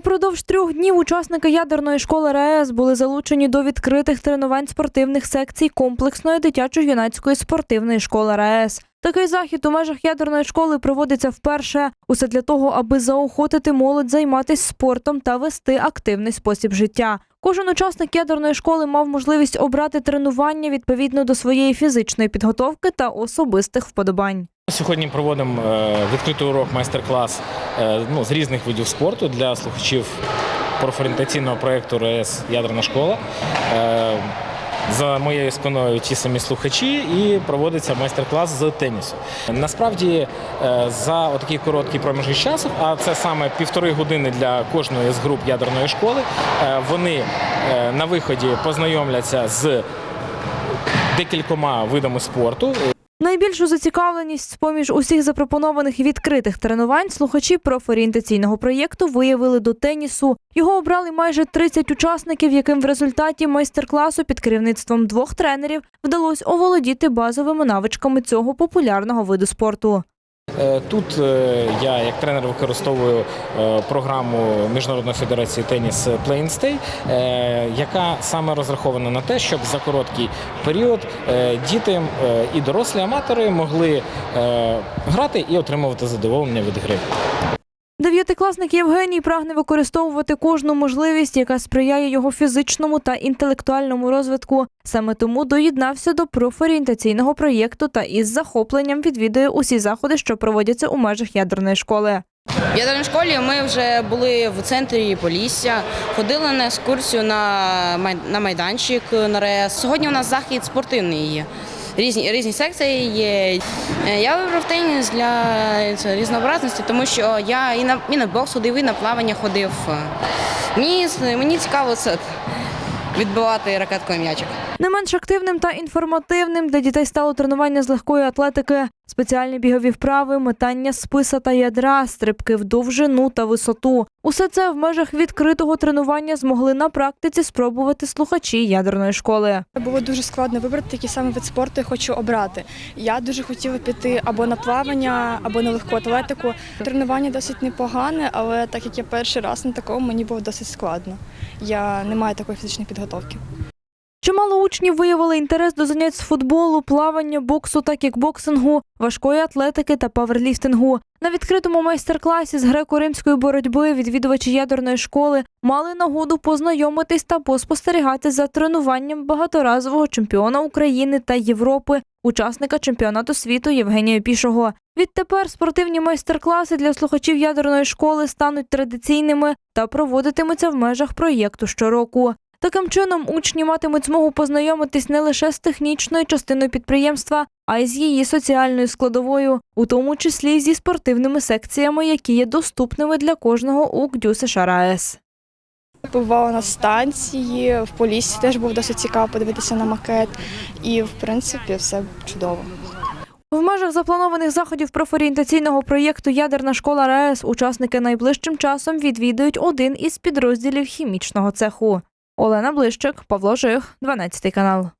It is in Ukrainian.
Упродовж трьох днів учасники ядерної школи РаЕС були залучені до відкритих тренувань спортивних секцій комплексної дитячо-юнацької спортивної школи РаЕС. Такий захід у межах ядерної школи проводиться вперше. Усе для того, аби заохотити молодь займатися спортом та вести активний спосіб життя. Кожен учасник ядерної школи мав можливість обрати тренування відповідно до своєї фізичної підготовки та особистих вподобань. Сьогодні проводимо е, відкритий урок майстер-клас е, ну, з різних видів спорту для слухачів профорієнтаційного проєкту РС Ядерна школа. Е, За моєю спиною ті самі слухачі і проводиться майстер-клас з тенісу. Насправді за отакий короткий проміжок часу, а це саме півтори години для кожної з груп ядерної школи. Вони на виході познайомляться з декількома видами спорту. Найбільшу зацікавленість з-поміж усіх запропонованих відкритих тренувань слухачі профорієнтаційного проєкту виявили до тенісу. Його обрали майже 30 учасників, яким в результаті майстер-класу під керівництвом двох тренерів вдалося оволодіти базовими навичками цього популярного виду спорту. Е, Тут е, я як тренер використовую е, програму Міжнародної федерації теніс е, яка саме розрахована на те, щоб за короткий період діти і дорослі аматори могли грати і отримувати задоволення від гри. Дев'ятикласник Євгеній прагне використовувати кожну можливість, яка сприяє його фізичному та інтелектуальному розвитку. Саме тому доєднався до профорієнтаційного проєкту та із захопленням відвідує усі заходи, що проводяться у межах ядерної школи. В ядерній школі ми вже були в центрі Полісся, ходили на екскурсію на, май- майданчик на РЕС. Сьогодні у нас захід спортивний. Різні, різні секції є. Е, Я вибрав теніс для різнообразності, тому що я і на, і на бокс ходив, і на плавання ходив. Мені, мені цікаво це відбивати ракеткою м'ячик. Не менш активним та інформативним для дітей стало тренування з легкої атлетики, спеціальні бігові вправи, метання списа та ядра, стрибки в довжину та висоту. Усе це в межах відкритого тренування змогли на практиці спробувати слухачі ядерної школи. Було дуже складно вибрати, який саме вид спорту я хочу обрати. Я дуже хотіла піти або на плавання, або на легку атлетику. Тренування досить непогане, але так як я перший раз на такому, мені було досить складно. Я не маю такої фізичної підготовки. Чимало учнів виявили інтерес до занять з футболу, плавання, боксу та кікбоксингу, важкої атлетики та паверліфтингу. На відкритому майстер-класі з греко-римської боротьби відвідувачі ядерної школи мали нагоду познайомитись та поспостерігати за тренуванням багаторазового чемпіона України та Європи, учасника чемпіонату світу Євгенія Пішого. Відтепер спортивні майстер-класи для слухачів ядерної школи стануть традиційними та проводитимуться в межах проєкту щороку. Таким чином, учні матимуть змогу познайомитись не лише з технічною частиною підприємства, а й з її соціальною складовою, у тому числі й зі спортивними секціями, які є доступними для кожного у КДЮ США РаЕС. Побувала на станції, в Поліссі теж було досить цікаво подивитися на макет. І, в принципі, все чудово. В межах запланованих заходів профорієнтаційного проєкту Ядерна школа РаЕС учасники найближчим часом відвідують один із підрозділів хімічного цеху. Олена Блищик, Павло Жих, 12 канал.